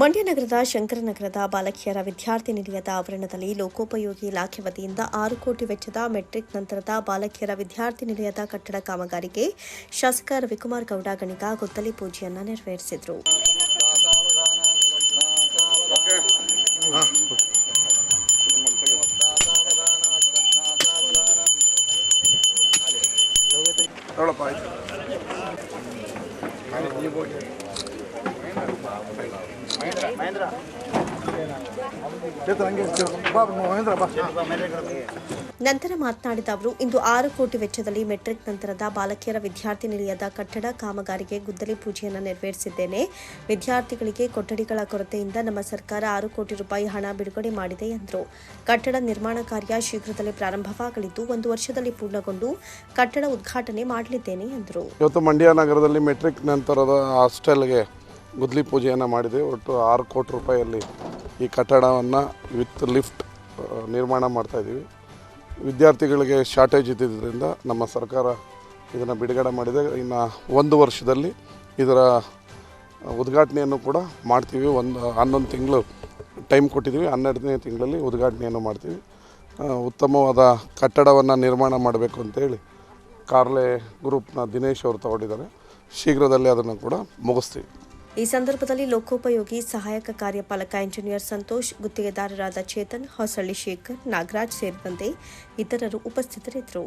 ಮಂಡ್ಯ ನಗರದ ಶಂಕರನಗರದ ಬಾಲಕಿಯರ ವಿದ್ಯಾರ್ಥಿ ನಿಲಯದ ಆವರಣದಲ್ಲಿ ಲೋಕೋಪಯೋಗಿ ಇಲಾಖೆ ವತಿಯಿಂದ ಆರು ಕೋಟಿ ವೆಚ್ಚದ ಮೆಟ್ರಿಕ್ ನಂತರದ ಬಾಲಕಿಯರ ವಿದ್ಯಾರ್ಥಿ ನಿಲಯದ ಕಟ್ಟಡ ಕಾಮಗಾರಿಗೆ ಶಾಸಕ ರವಿಕುಮಾರ್ ಗೌಡ ಗಣಿಗ ಗುದ್ದಲಿ ಪೂಜೆಯನ್ನು ನೆರವೇರಿಸಿದರು. ನಂತರ ಮಾತನಾಡಿದ ಅವರು ಇಂದು ಆರು ಕೋಟಿ ವೆಚ್ಚದಲ್ಲಿ ಮೆಟ್ರಿಕ್ ನಂತರದ ಬಾಲಕಿಯರ ವಿದ್ಯಾರ್ಥಿ ನಿಲಯದ ಕಟ್ಟಡ ಕಾಮಗಾರಿಗೆ ಗುದ್ದಲಿ ಪೂಜೆಯನ್ನು ನೆರವೇರಿಸಿದ್ದೇನೆ. ವಿದ್ಯಾರ್ಥಿಗಳಿಗೆ ಕೊಠಡಿಗಳ ಕೊರತೆಯಿಂದ ನಮ್ಮ ಸರ್ಕಾರ ಆರು ಕೋಟಿ ರೂಪಾಯಿ ಹಣ ಬಿಡುಗಡೆ ಮಾಡಿದೆ ಎಂದರು. ಕಟ್ಟಡ ನಿರ್ಮಾಣ ಕಾರ್ಯ ಶೀಘ್ರದಲ್ಲೇ ಪ್ರಾರಂಭವಾಗಲಿದ್ದು ಒಂದು ವರ್ಷದಲ್ಲಿ ಪೂರ್ಣಗೊಂಡು ಕಟ್ಟಡ ಉದ್ಘಾಟನೆ ಮಾಡಲಿದ್ದೇನೆ ಎಂದರು. ಇವತ್ತು ಮಂಡ್ಯ ನಗರದಲ್ಲಿ ಮೆಟ್ರಿಕ್ ನಂತರದ ಹಾಸ್ಟೆಲ್ಗೆ ಗುದ್ಲಿ ಪೂಜೆಯನ್ನು ಮಾಡಿದೆ. ಒಟ್ಟು ಆರು ಕೋಟಿ ರೂಪಾಯಿಯಲ್ಲಿ ಈ ಕಟ್ಟಡವನ್ನು ವಿತ್ ಲಿಫ್ಟ್ ನಿರ್ಮಾಣ ಮಾಡ್ತಾಯಿದ್ದೀವಿ ವಿದ್ಯಾರ್ಥಿಗಳಿಗೆ ಶಾರ್ಟೇಜ್ ಇದ್ದಿದ್ದರಿಂದ ನಮ್ಮ ಸರ್ಕಾರ ಇದನ್ನು ಬಿಡುಗಡೆ ಮಾಡಿದೆ. ಇನ್ನು ಒಂದು ವರ್ಷದಲ್ಲಿ ಇದರ ಉದ್ಘಾಟನೆಯನ್ನು ಕೂಡ ಮಾಡ್ತೀವಿ. ಒಂದು ಹನ್ನೊಂದು ತಿಂಗಳು ಟೈಮ್ ಕೊಟ್ಟಿದ್ದೀವಿ. ಹನ್ನೆರಡನೇ ತಿಂಗಳಲ್ಲಿ ಉದ್ಘಾಟನೆಯನ್ನು ಮಾಡ್ತೀವಿ. ಉತ್ತಮವಾದ ಕಟ್ಟಡವನ್ನು ನಿರ್ಮಾಣ ಮಾಡಬೇಕು ಅಂತೇಳಿ ಕಾರ್ಲೆ ಗ್ರೂಪ್ನ ದಿನೇಶ್ ಅವರು ತಗೊಂಡಿದ್ದಾರೆ. ಶೀಘ್ರದಲ್ಲೇ ಅದನ್ನು ಕೂಡ ಮುಗಿಸ್ತೀವಿ. ಈ ಸಂದರ್ಭದಲ್ಲಿ ಲೋಕೋಪಯೋಗಿ ಸಹಾಯಕ ಕಾರ್ಯಪಾಲಕ ಇಂಜಿನಿಯರ್ ಸಂತೋಷ್, ಗುತ್ತಿಗೆದಾರರಾದ ಚೇತನ್, ಹೊಸಳ್ಳಿ ಶೇಖರ್, ನಾಗರಾಜ್ ಸೇರಿದಂತೆ ಇತರರು ಉಪಸ್ಥಿತರಿದ್ದರು.